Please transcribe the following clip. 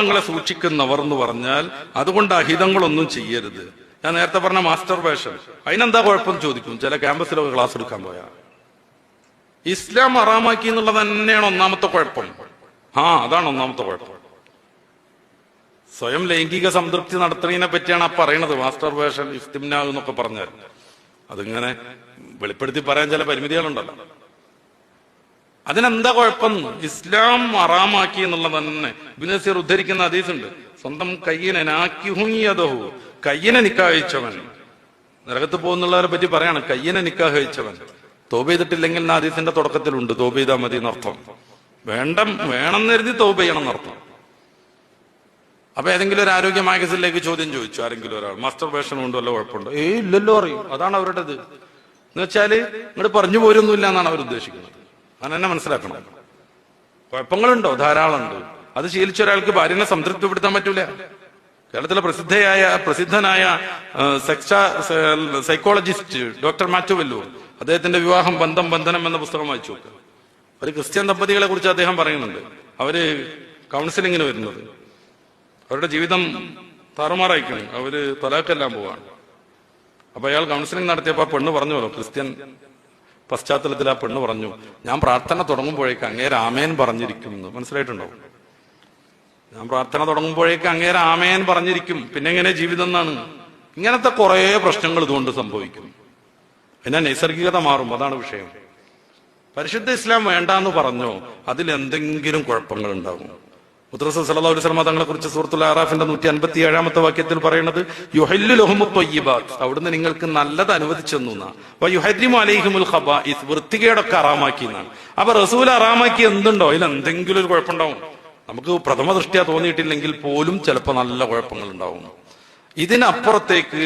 ങ്ങളെ സൂക്ഷിക്കുന്നവർ എന്ന് പറഞ്ഞാൽ അതുകൊണ്ട് അഹിതങ്ങളൊന്നും ചെയ്യരുത്. ഞാൻ നേരത്തെ പറഞ്ഞ മാസ്റ്റർ വേഷൻ അതിനെന്താ കുഴപ്പം ചോദിക്കും. ചില ക്യാമ്പസിലൊക്കെ ക്ലാസ് എടുക്കാൻ പോയാ. ഇസ്ലാം അറാമാക്കി എന്നുള്ളത് തന്നെയാണ് ഒന്നാമത്തെ കുഴപ്പം. ആ അതാണ് ഒന്നാമത്തെ കുഴപ്പം. സ്വയം ലൈംഗിക സംതൃപ്തി നടത്തുന്നതിനെ പറ്റിയാണ് ആ പറയണത്. മാസ്റ്റർ വേഷൻ ഇഫ്തിംന എന്നൊക്കെ പറഞ്ഞാൽ. അതിങ്ങനെ വെളിപ്പെടുത്തി പറയാൻ ചില പരിമിതികളുണ്ടല്ലോ. അതിനെന്താ കുഴപ്പം? ഇസ്ലാം അറാമാക്കി എന്നുള്ളത് തന്നെ. ബിനസീർ ഉദ്ധരിക്കുന്ന അതീസുണ്ട് സ്വന്തം കയ്യനെ നാക്കിഹുങ്ങിയതഹു കയ്യനെ നിക്കാഹിച്ചവൻ നരകത്ത് പോകുന്നുള്ളവരെ പറ്റി പറയാണ്. കയ്യനെ നിക്കാഹിച്ചവൻ തോപ ചെയ്തിട്ടില്ലെങ്കിൽ ആ ഹദീസിന്റെ തുടക്കത്തിലുണ്ട്. തോപ ചെയ്താൽ മതി എന്നർത്ഥം. വേണ്ട വേണം കരുതി തോപ ചെയ്യണം എന്നർത്ഥം. അപ്പൊ ഏതെങ്കിലും ഒരു ആരോഗ്യ മാഗസിനിലേക്ക് ചോദ്യം ചോദിച്ചു ആരെങ്കിലും ഒരാൾ. മാസ്റ്റർ വേഷൻ കൊണ്ട് വല്ല കുഴപ്പമുണ്ടോ? ഏയ് ഇല്ലല്ലോ അറിയും. അതാണ് അവരുടേത്. എന്ന് വെച്ചാൽ ഇങ്ങോട്ട് പറഞ്ഞു പോരൊന്നുമില്ല എന്നാണ് അവർ ഉദ്ദേശിക്കുന്നത്. അങ്ങനെ തന്നെ മനസ്സിലാക്കണം. കുഴപ്പങ്ങളുണ്ടോ? ധാരാളം ഉണ്ട് അത് ശീലിച്ച ഒരാൾക്ക് ഭാര്യനെ സംതൃപ്തിപ്പെടുത്താൻ പറ്റൂല. കേരളത്തിലെ പ്രസിദ്ധയായ പ്രസിദ്ധനായ സൈക്കോളജിസ്റ്റ് ഡോക്ടർ മാറ്റുവല്ലൂർ അദ്ദേഹത്തിന്റെ വിവാഹം ബന്ധം ബന്ധനം എന്ന പുസ്തകം വായിച്ചു ഒരു ക്രിസ്ത്യൻ ദമ്പതികളെ കുറിച്ച് അദ്ദേഹം പറയുന്നുണ്ട്. അവർ കൗൺസിലിങ്ങിന് വരുന്നത്. അവരുടെ ജീവിതം താറുമാറായിക്കണം. അവർ തലാക്കെല്ലാം പോവാണ്. അപ്പൊ അയാൾ കൗൺസിലിംഗ് നടത്തിയപ്പോ ആ പെണ്ണ് പറഞ്ഞല്ലോ ക്രിസ്ത്യൻ പശ്ചാത്തലത്തിൽ ആ പെണ്ണ് പറഞ്ഞു ഞാൻ പ്രാർത്ഥന തുടങ്ങുമ്പോഴേക്ക് അങ്ങേ രാമേൻ പറഞ്ഞിരിക്കും എന്ന് മനസ്സിലായിട്ടുണ്ടോ? ഞാൻ പ്രാർത്ഥന തുടങ്ങുമ്പോഴേക്ക് അങ്ങേ രാമേൻ പറഞ്ഞിരിക്കും. പിന്നെ എങ്ങനെ ജീവിതം എന്നാണ്? ഇങ്ങനത്തെ കുറേ പ്രശ്നങ്ങൾ ഇതുകൊണ്ട് സംഭവിക്കും. പിന്നെ നൈസർഗികത മാറും അതാണ് വിഷയം. പരിശുദ്ധ ഇസ്ലാം വേണ്ട എന്ന് പറഞ്ഞോ അതിൽ എന്തെങ്കിലും കുഴപ്പങ്ങൾ ഉണ്ടാകും മുദ്രസ സല്ലല്ലാഹു അലൈഹി വസല്ലം തങ്ങളെ കുറിച്ച് സുഹൃത്തുള്ള അറാഫിന്റെ നൂറ്റി അൻപത്തി ഏഴാമത്തെ വാക്യത്തിൽ പറയുന്നത് യുഹല്ലു ലഹുമു ത്വയ്യിബാത്ത് അവിടുന്ന് നിങ്ങൾക്ക് നല്ലത് അനുവദിച്ചെന്നു അപ്പൊ യുഹരിമു അലൈഹിമുൽ ഖബായിസ്. വൃത്തികേടൊക്കെ അറാമാക്കി എന്നാണ്. അപ്പൊ റസൂൽ അറാമാക്കി എന്തുണ്ടോ? അതിൽ എന്തെങ്കിലും ഒരു കുഴപ്പമുണ്ടാവും. നമുക്ക് പ്രഥമ ദൃഷ്ടിയാ തോന്നിയിട്ടില്ലെങ്കിൽ പോലും ചിലപ്പോൾ നല്ല കുഴപ്പങ്ങൾ ഉണ്ടാവും ഇതിനപ്പുറത്തേക്ക്